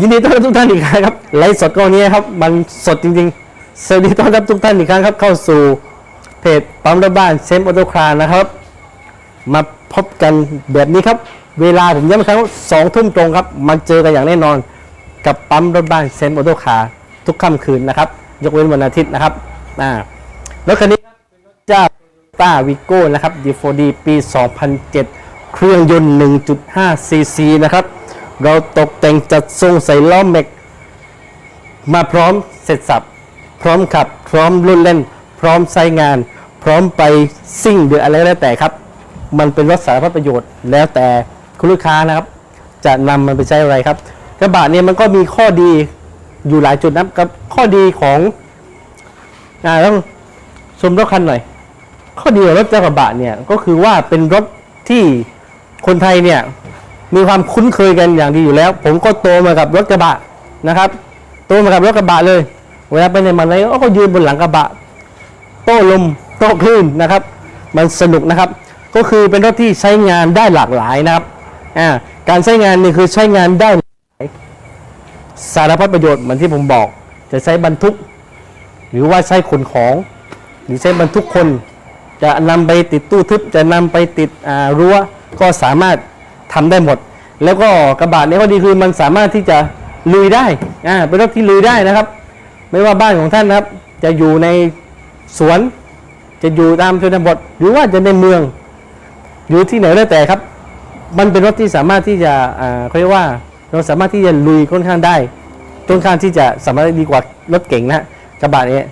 ยินดีต้อนรับทุกท่านอีกครั้งครับไลฟ์สดก็วันนี้ครับ มันสดจริงๆสวัสดีต้อนรับทุกท่านอีกครั้งครับ เข้าสู่เพจปั๊มรถบ้านเซมออโตคาร์นะครับ มาพบกันแบบนี้ครับ เวลาผมย้ำอีกครั้งสองทุ่มตรงครับมาเจอกันอย่างแน่นอน กับปั๊มรถบ้านเซมออโตคาร์ทุกค่ำคืนนะครับ ยกเว้นวันอาทิตย์นะครับอ่ารถคันนี้เป็นรถเจ้าต้าวิโก้นะครับ D4D ปี 2007 เครื่องยนต์ 1.5 cc นะครับ เราตกแต่งจัดทรงใส่ล้อมแม็ก มาพร้อมเสร็จสับ พร้อมขับ พร้อมรุ่นเล่น พร้อมใช้งาน พร้อมไปซิ่งหรืออะไรแล้วแต่ครับ มันเป็นรถสารพัดประโยชน์ แล้วแต่คุณลูกค้านะครับ จะนำมันไปใช้อะไรครับ กระบะเนี่ยมันก็มีข้อดีอยู่หลายจุดนะครับกับข้อดีของอ่าต้องชมรถคันหน่อย ข้อดีของรถเจ้ากระบะเนี่ยก็คือว่าเป็นรถที่คนไทยเนี่ย มีความคุ้นเคยกันอย่างดีอยู่แล้ว ผมก็โตมากับรถกระบะนะครับโตมากับรถกระบะเลย เวลาไปไหนมาไหนก็ยืนบนหลังกระบะ โต้ลมโต้คลื่นนะครับ มันสนุกนะครับ ก็คือเป็นรถที่ใช้งานได้หลากหลายนะครับอ่าการใช้งานนี่คือใช้งานได้สารพัดประโยชน์เหมือนที่ผมบอก จะใช้บรรทุก หรือว่าใช้ขนของ หรือใช้บรรทุกคน จะนำไปติดตู้ทึบจะนำไปติดรั้วก็สามารถ ทำได้หมด แล้วก็กระบะเนี่ยก็ดีคือมันสามารถที่จะลุยได้อ่าเป็นรถที่ลุยได้นะครับ ไม่ว่าบ้านของท่านนะครับ จะอยู่ในสวน จะอยู่ตามชนบทหรือว่าจะในเมือง อยู่ที่ไหนแล้วแต่ครับ มันเป็นรถที่สามารถที่จะอ่าเขาเรียกว่าเราสามารถที่จะลุยค่อนข้างได้ค่อนข้างที่จะสามารถดีกว่ารถเก่งนะกระบะเนี่ย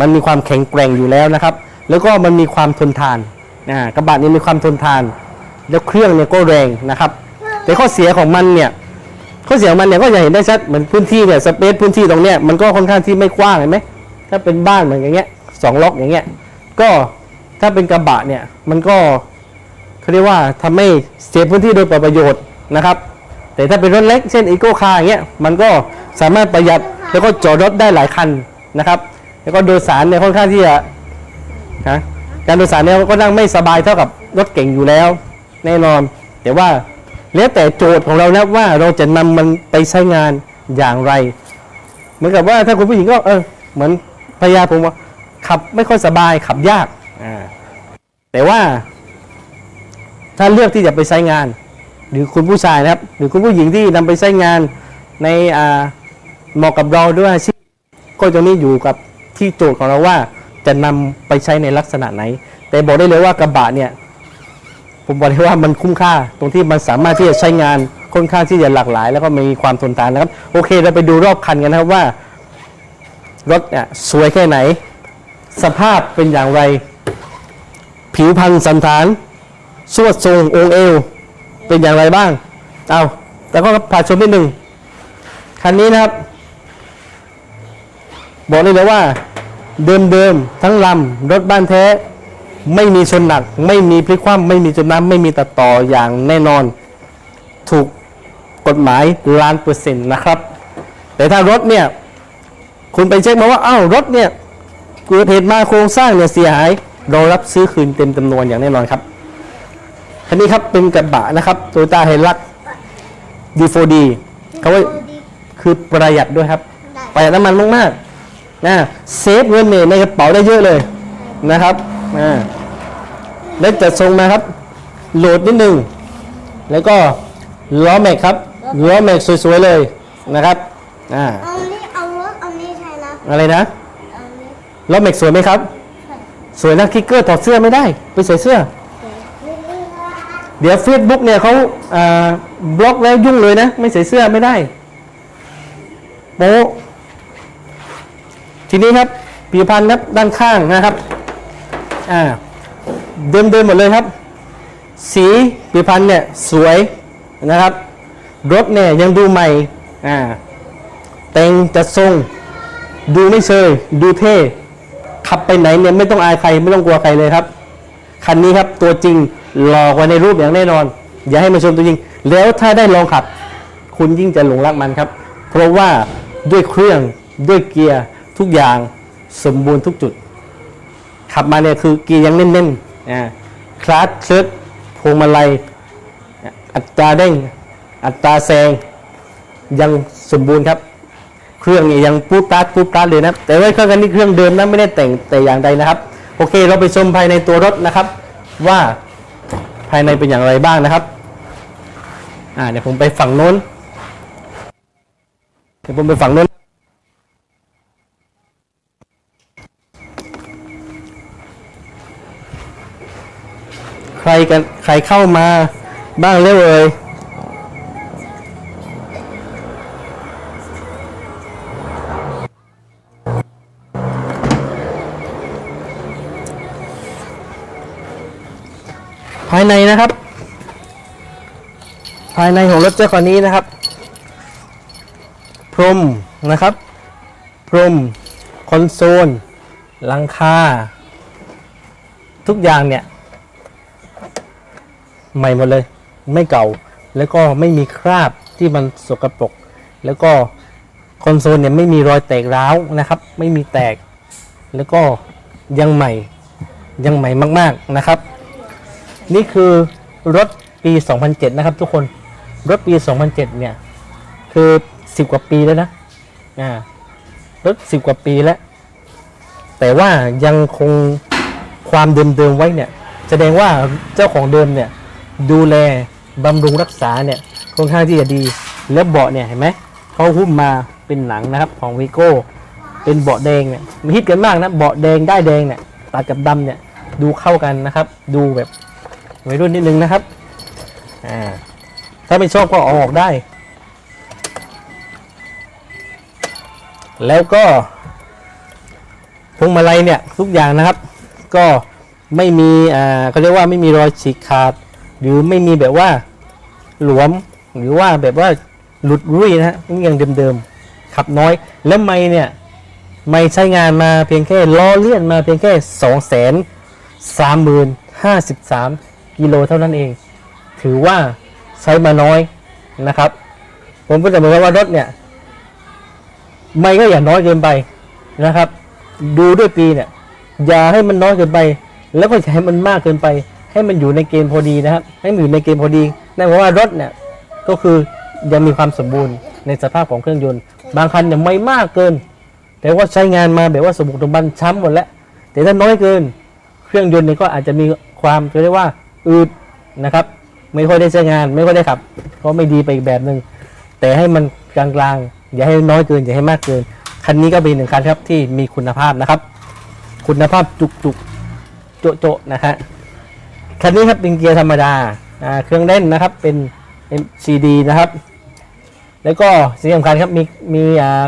มันมีความแข็งแกร่งอยู่แล้วนะครับ แล้วก็มันมีความทนทานอ่ากระบะนี้มีความทนทาน แล้วเครื่องเนี่ยก็แรงนะครับ แต่ข้อเสียของมันเนี่ยข้อเสียของมันเนี่ยก็จะเห็นได้ชัดเหมือนพื้นที่เนี่ยสเปซพื้นที่ตรงเนี้ยมันก็ค่อนข้างที่ไม่กว้างเห็นไหมถ้าเป็นบ้านเหมือนอย่างเงี้ยสองล็อกอย่างเงี้ยก็ถ้าเป็นกระบะเนี่ยมันก็เขาเรียกว่าทำให้เสียพื้นที่โดยเปล่าประโยชน์นะครับ แต่ถ้าเป็นรถเล็กเช่นอีโก้คาร์อย่างเงี้ยมันก็สามารถประหยัดแล้วก็จอดรถได้หลายคันนะครับ แล้วก็โดยสารเนี่ยค่อนข้างที่จะนะการโดยสารเนี่ยก็นั่งไม่สบายเท่ากับรถเก่งอยู่แล้ว แน่นอน แต่ว่าแล้วแต่โจทย์ของเรานะว่าเราจะนำมันไปใช้งานอย่างไร เหมือนกับว่าถ้าคุณผู้หญิงก็เออเหมือนภรรยาผมว่าขับไม่ค่อยสบายขับยากอ่าแต่ว่า ถ้าเลือกที่จะไปใช้งาน หรือคุณผู้ชายนะครับ หรือคุณผู้หญิงที่นำไปใช้งานในอ่าเหมาะกับเราด้วยอาชีพก็จะนี่อยู่กับที่โจทย์ของเราว่าจะนำไปใช้ในลักษณะไหน แต่บอกได้เลยว่ากระบะเนี่ย ผมบอกเลยว่ามันคุ้มค่า ตรงที่มันสามารถที่จะใช้งานค่อนข้างที่จะหลากหลาย แล้วก็มีความทนทานนะครับ โอเคเราไปดูรอบคันกันนะครับว่า รถเนี่ยสวยแค่ไหน สภาพเป็นอย่างไร ผิวพรรณสันฐาน สวดทรงองค์เอว เป็นอย่างไรบ้าง เอาแต่ก็พาชมนิดหนึ่งคันนี้นะครับ บอกเลยเลยว่าเดิมๆทั้งลำรถบ้านแท้ ไม่มีชนหนัก ไม่มีพลิกคว่ำไม่มีจมน้ำไม่มีตัดต่ออย่างแน่นอน ถูกกฎหมายล้านเปอร์เซ็นต์นะครับ แต่ถ้ารถเนี่ย คุณไปเช็คมาว่าอ้าวรถเนี่ยเกิดเหตุมาโครงสร้างเนี่ยเสียหาย เรารับซื้อคืนเต็มจำนวนอย่างแน่นอนครับคันนี้ครับเป็นกระบะนะครับโตโยต้าไฮรัก D4D เขาว่าคือประหยัดด้วยครับ ประหยัดน้ำมันมากๆนะเซฟเงินเนี่ยในกระเป๋าได้เยอะเลยนะครับ อ่าแล้วจัดทรงมาครับ โหลดนิดนึง แล้วก็ล้อแม็กครับ ล้อแม็กสวยๆเลยนะครับ อ่า เอานี้เอารถเอานี้ใช่นะอะไรนะเอานี้ล้อแม็กสวยไหมครับใช่สวยนะคิกเกอร์ถอดเสื้อไม่ได้ ไปใส่เสื้อนี่นี่ว่าเดี๋ยว Facebook เนี่ยเขาอ่าบล็อกแล้วยุ่งเลยนะ ไม่ใส่เสื้อไม่ได้โป๊ะทีนี้ครับปีพันธ์ครับด้านข้างนะครับ อ่าเดิมเดิมหมดเลยครับ สีปีพันธ์เนี่ยสวยนะครับรถเนี่ยยังดูใหม่อ่าแต่งจัดทรงดูไม่เชยดูเท่ขับไปไหนเนี่ยไม่ต้องอายใครไม่ต้องกลัวใครเลยครับ คันนี้ครับตัวจริงหล่อกไว้ในรูปอย่างแน่นอน อย่าให้มาชมตัวจริง แล้วถ้าได้ลองขับ คุณยิ่งจะหลงรักมันครับ เพราะว่าด้วยเครื่องด้วยเกียร์ทุกอย่างสมบูรณ์ทุกจุด ขับมาเนี่ยคือเกียร์ยังแน่นๆอ่าคลัตช์เชิดพวงมาลัย อัตราเด้ง อัตราแซง ยังสมบูรณ์ครับ เครื่องเนี่ยยังปูดปาดปูดปาดเลยนะ แต่ว่าเครื่องกันนี่เครื่องเดิมนะไม่ได้แต่งแต่อย่างใดนะครับ โอเค เราไปชมภายในตัวรถนะครับ ว่าภายในเป็นอย่างไรบ้างนะครับอ่าเดี๋ยวผมไปฝั่งโน้น เดี๋ยวผมไปฝั่งโน้น ใครกันใครเข้ามาบ้างเร็วเอ่ยภายในนะครับ ภายในของรถเจ้าคันนี้นะครับ พรมนะครับ พรมคอนโซลหลังคา ทุกอย่างเนี่ย ใหม่หมดเลย ไม่เก่า แล้วก็ไม่มีคราบที่มันสกปรกแล้วก็คอนโซลเนี่ยไม่มีรอยแตกร้าวนะครับ ไม่มีแตก แล้วก็ยังใหม่ยังใหม่มาก ๆนะครับ นี่คือรถปี 2007 นะครับ ทุกคนรถปี 2007 เนี่ย คือ 10 กว่าปีแล้วนะอ่ารถ 10 กว่าปีแล้ว แต่ว่ายังคงความเดิมๆไว้เนี่ย แสดงว่าเจ้าของเดิมเนี่ย ดูแลบำรุงรักษาเนี่ยค่อนข้างที่จะดี แล้วเบาะเนี่ยเห็นไหมเขาหุ้มมาเป็นหนังนะครับของวีโก้เป็นเบาะแดงเนี่ยมันฮิตกันมากนะเบาะแดงได้แดงเนี่ยตัดกับดำเนี่ยดูเข้ากันนะครับ ดูแบบวัยรุ่นนิดนึงนะครับอ่าถ้าไม่ชอบก็อออกได้ แล้วก็พวงมาลัยเนี่ยทุกอย่างนะครับ ก็ไม่มีอ่าเขาเรียกว่าไม่มีรอยฉีกขาด หรือไม่มีแบบว่าหลวมหรือว่าแบบว่าหลุดรุ่ยนะฮะยังเดิมๆขับน้อย แล้วไม่เนี่ยไม่ใช้งานมาเพียงแค่ล้อเลื่อนมาเพียงแค่2 3 0 0 0 53กิโลเท่านั้นเอง ถือว่าใช้มาน้อยนะครับ ผมก็จะบอกว่ารถเนี่ย ไม่ก็อย่าน้อยเกินไปนะครับ ดูด้วยปีเนี่ย อย่าให้มันน้อยเกินไป แล้วก็อย่าให้มันมากเกินไป ให้มันอยู่ในเกณฑ์พอดีนะครับ ให้มันอยู่ในเกณฑ์พอดีนั่นหมายว่ารถเนี่ยก็คือยังมีความสมบูรณ์ในสภาพของเครื่องยนต์ บางคันเนี่ยไม่มากเกิน แต่ว่าใช้งานมาแบบว่าสมบุกสมบันช้ำหมดแล้ว แต่ถ้าน้อยเกิน เครื่องยนต์เนี่ยก็อาจจะมีความเรียกว่าอืดนะครับ ไม่ค่อยได้ใช้งานไม่ค่อยได้ขับ ก็ไม่ดีไปอีกแบบหนึ่งแต่ให้มันกลางๆ อย่าให้น้อยเกิน อย่าให้มากเกิน คันนี้ก็เป็นหนึ่งคันครับที่มีคุณภาพนะครับ คุณภาพจุกๆโจะๆนะฮะ คันนี้ครับเป็นเกียร์ธรรมดาเครื่องเล่นนะครับเป็น MCD นะครับ แล้วก็สิ่งสำคัญครับมีมี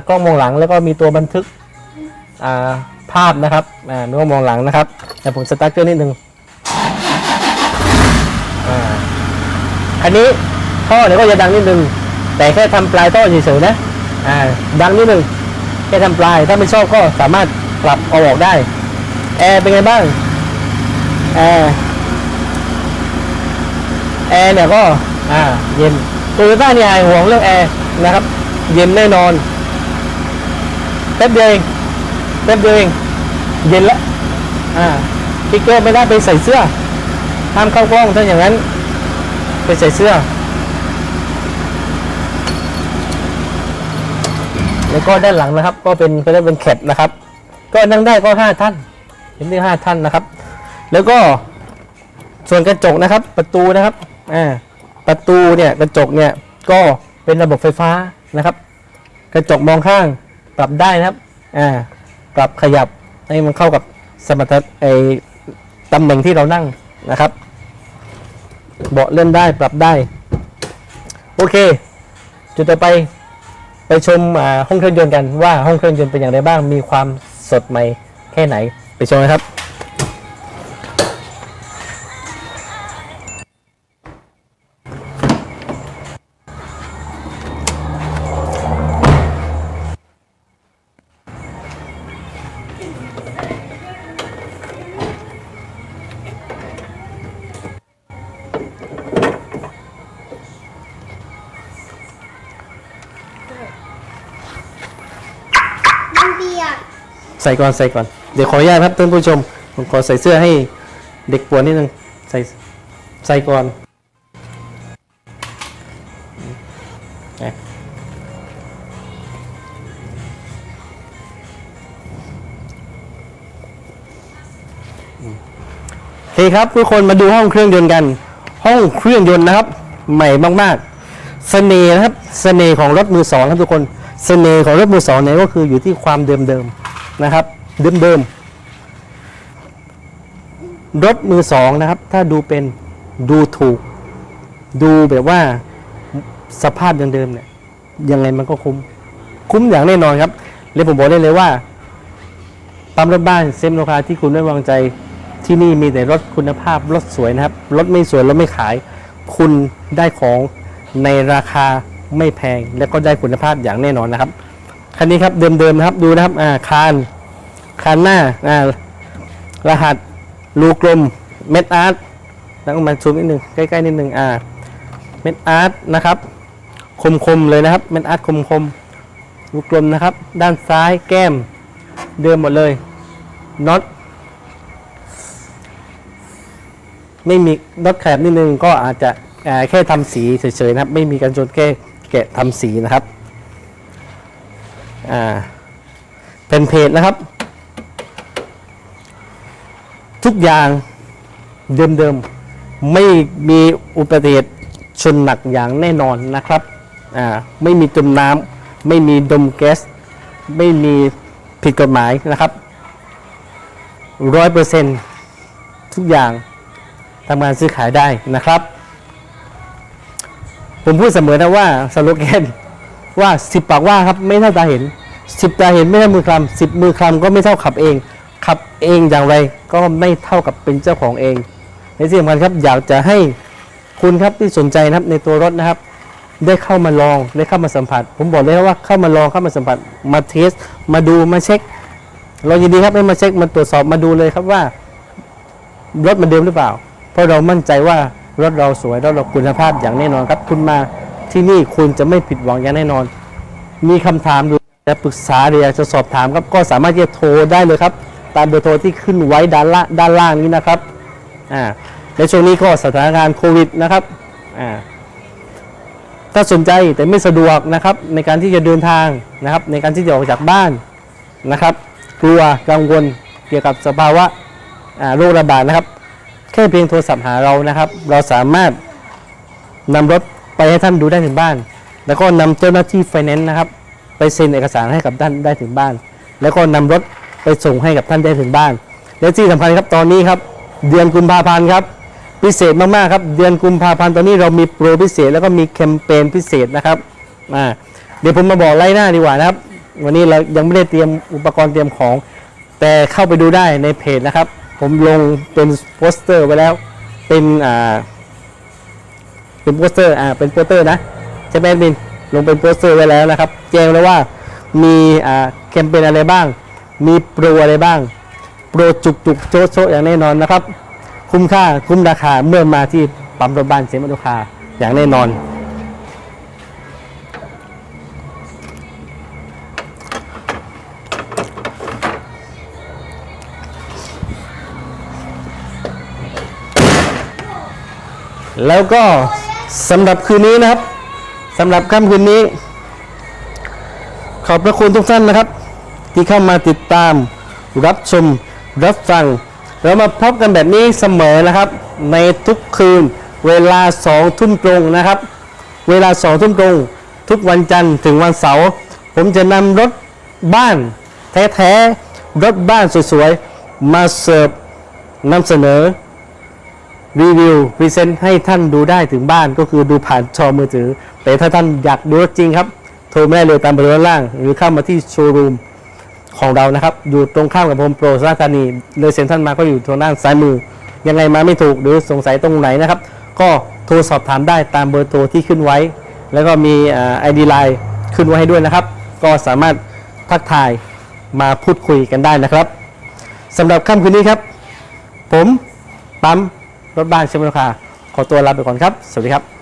กล้องมองหลัง แล้วก็มีตัวบันทึกาภาพนะครับมีกล้องมองหลังนะครับแต่ผมสตาร์ทเครื่องนิดนึงอันนี้ท่อเดี๋ยวก็จะดังนิดนึง แต่แค่ทำปลายท่อเฉยๆนะดังนิดนึงแค่ทำปลายถ้าไม่ชอบก็สามารถปรับเอาออกได้แอร์เป็นไงบ้างแอร์ แอร์เนี่ยก็อ่าเย็นโตโยต้าเนี่ยหายห่วงเรื่องแอร์นะครับ เย็นแน่นอนแป๊บเดียวเองแป๊บเดียวเองเย็นละอ่าพิกเกอร์ไม่ได้ไปใส่เสื้อห้ามเข้ากล้องถ้าอย่างนั้น ไปใส่เสื้อ แล้วก็ด้านหลังนะครับ ก็เป็นก็ได้เป็นแคปนะครับ ก็นั่งได้ก็ห้าท่านเห็นได้ห้าท่านนะครับ แล้วก็ส่วนกระจกนะครับ ประตูนะครับ อ่าประตูเนี่ยกระจกเนี่ยก็เป็นระบบไฟฟ้านะครับ กระจกมองข้างปรับได้นะครับอ่าปรับขยับให้มันเข้ากับสมรรถไอตำแหน่งที่เรานั่งนะครับ เบาะเลื่อนได้ปรับได้ โอเค จุดต่อไปไปชมอ่าห้องเครื่องยนต์กันว่าห้องเครื่องยนต์เป็นอย่างไรบ้างมีความสดใหม่แค่ไหนไปชมนะครับ ใส่ก่อนใส่ก่อน เดี๋ยวขออนุญาตครับท่านผู้ชม ผมขอใส่เสื้อให้เด็กปวดนิดนึง ใส่ใส่ก่อนโอเคครับทุกคนมาดูห้องเครื่องยนต์กัน ห้องเครื่องยนต์นะครับ ใหม่มากๆ เสน่ห์นะครับ เสน่ห์ของรถมือสองครับทุกคน เสน่ห์ของรถมือสองเนี่ยก็คืออยู่ที่ความเดิมๆ นะครับเดิมๆรถมือสองนะครับ ถ้าดูเป็นดูถูก ดูแบบว่าสภาพยังเดิมเนี่ย ยังไงมันก็คุ้ม คุ้มอย่างแน่นอนครับเลยผมบอกได้เลยว่าปั๊มรถบ้านเซมโลคาที่คุณไว้วางใจที่นี่มีแต่รถคุณภาพรถสวยนะครับ รถไม่สวยรถไม่ขาย คุณได้ของในราคาไม่แพง และก็ได้คุณภาพอย่างแน่นอนนะครับ คันนี้ครับเดิมๆนะครับดูนะครับอ่าคานคานหน้าอ่ารหัสรูกลมเม็ดอาร์ตแล้วมาซูมนิดนึงใกล้ๆนิดนึงอ่าเม็ดอาร์ตนะครับ คมๆเลยนะครับเม็ดอาร์ตคมๆรูกลมนะครับ ด้านซ้ายแก้มเดิมหมดเลยน็อตไม่มีน็อตแคบนิดนึงก็อาจจะแค่ทำสีเฉยๆนะครับ ไม่มีการจนแก้แกะทำสีนะครับ อ่าเป็นเพจนะครับ ทุกอย่างเดิมๆไม่มีอุบัติเหตุชนหนักอย่างแน่นอนนะครับอ่าไม่มีจมน้ำไม่มีดมแก๊สไม่มีผิดกฎหมายนะครับร้อยเปอร์เซ็นทุกอย่างทำงานซื้อขายได้นะครับ ผมพูดเสมอนะว่าสโลแกน ว่าสิบปากว่าครับไม่เท่าตาเห็นสิบตาเห็นไม่เท่ามือคลำสิบมือคลำก็ไม่เท่าขับเองขับเองอย่างไรก็ไม่เท่ากับเป็นเจ้าของเองในที่สำคัญครับอยากจะให้คุณครับที่สนใจนะครับในตัวรถนะครับ ได้เข้ามาลองได้เข้ามาสัมผัส ผมบอกเลยว่าเข้ามาลองเข้ามาสัมผัสมาเทส มาดูมาเช็ค เรายินดีครับให้มาเช็คมาตรวจสอบมาดูเลยครับว่า รถมันเดิมหรือเปล่า เพราะเรามั่นใจว่ารถเราสวยรถเราคุณภาพอย่างแน่นอนครับคุณมา ที่นี่คุณจะไม่ผิดหวังอย่างแน่นอน มีคำถามหรือจะปรึกษาหรืออยากจะสอบถามครับก็สามารถที่จะโทรได้เลยครับ ตามเบอร์โทรที่ขึ้นไว้ด้านล่างด้านล่างนี้นะครับอ่าในช่วงนี้ก็สถานการณ์โควิดนะครับอ่าถ้าสนใจแต่ไม่สะดวกนะครับในการที่จะเดินทางนะครับ ในการที่จะออกจากบ้านนะครับ กลัวกังวลเกี่ยวกับสภาวะอ่าโรคระบาดนะครับ แค่เพียงโทรศัพท์หาเรานะครับ เราสามารถนำรถ ไปให้ท่านดูได้ถึงบ้าน แล้วก็นำเจ้าหน้าที่ไฟแนนซ์นะครับ ไปเซ็นเอกสารให้กับท่านได้ถึงบ้าน แล้วก็นำรถไปส่งให้กับท่านได้ถึงบ้าน และที่สำคัญครับตอนนี้ครับ เดือนกุมภาพันธ์ครับพิเศษมากๆครับ เดือนกุมภาพันธ์ตอนนี้เรามีโปรพิเศษแล้วก็มีแคมเปญพิเศษนะครับอ่าเดี๋ยวผมมาบอกไล่หน้าดีกว่านะครับ วันนี้เรายังไม่ได้เตรียมอุปกรณ์เตรียมของ แต่เข้าไปดูได้ในเพจนะครับ ผมลงเป็นโปสเตอร์ไว้แล้ว เป็นอ่า เป็นโปสเตอร์อ่าเป็นโปสเตอร์นะใช่ไหมดมินลงเป็นโปสเตอร์ไว้แล้วนะครับ แจ้งแล้วว่ามีอ่าแคมเปญอะไรบ้าง มีโปรอะไรบ้าง โปรจุกจุกโจ๊ะโจ๊ะอย่างแน่นอนนะครับ คุ้มค่าคุ้มราคาเมื่อมาที่ปั๊มรถบ้านเซมอตุคาอย่างแน่นอน แล้วก็ สำหรับคืนนี้นะครับสำหรับค่ำคืนนี้ ขอบพระคุณทุกท่านนะครับ ที่เข้ามาติดตาม รับชม รับฟัง เรามาพบกันแบบนี้เสมอนะครับ ในทุกคืนเวลาสองทุ่มตรงนะครับ เวลาสองทุ่มตรง ทุกวันจันทร์ถึงวันเสาร์ผมจะนำรถบ้านแท้ๆรถบ้านสวยๆ มาเสิร์ฟนำเสนอ รีวิวพรีเซนต์ให้ท่านดูได้ถึงบ้านก็คือดูผ่านจอมือถือ แต่ถ้าท่านอยากดูจริงครับ โทรไม่ได้เลยตามเบอร์ด้านล่าง หรือเข้ามาที่โชว์รูมของเรานะครับ อยู่ตรงข้ามกับโฮมโปรสราธานี เลยเซ็นทรัลมาก็อยู่ทางด้านซ้ายมือ ยังไงมาไม่ถูกหรือสงสัยตรงไหนนะครับ ก็โทรสอบถามได้ตามเบอร์โทรที่ขึ้นไว้ แล้วก็มีไอดีไลน์ขึ้นไว้ให้ด้วยนะครับ ก็สามารถทักทายมาพูดคุยกันได้นะครับสำหรับค่ำคืนนี้ครับ ผมปั๊ม รถบ้านเชมโลคาขอตัวลาไปก่อนครับ สวัสดีครับ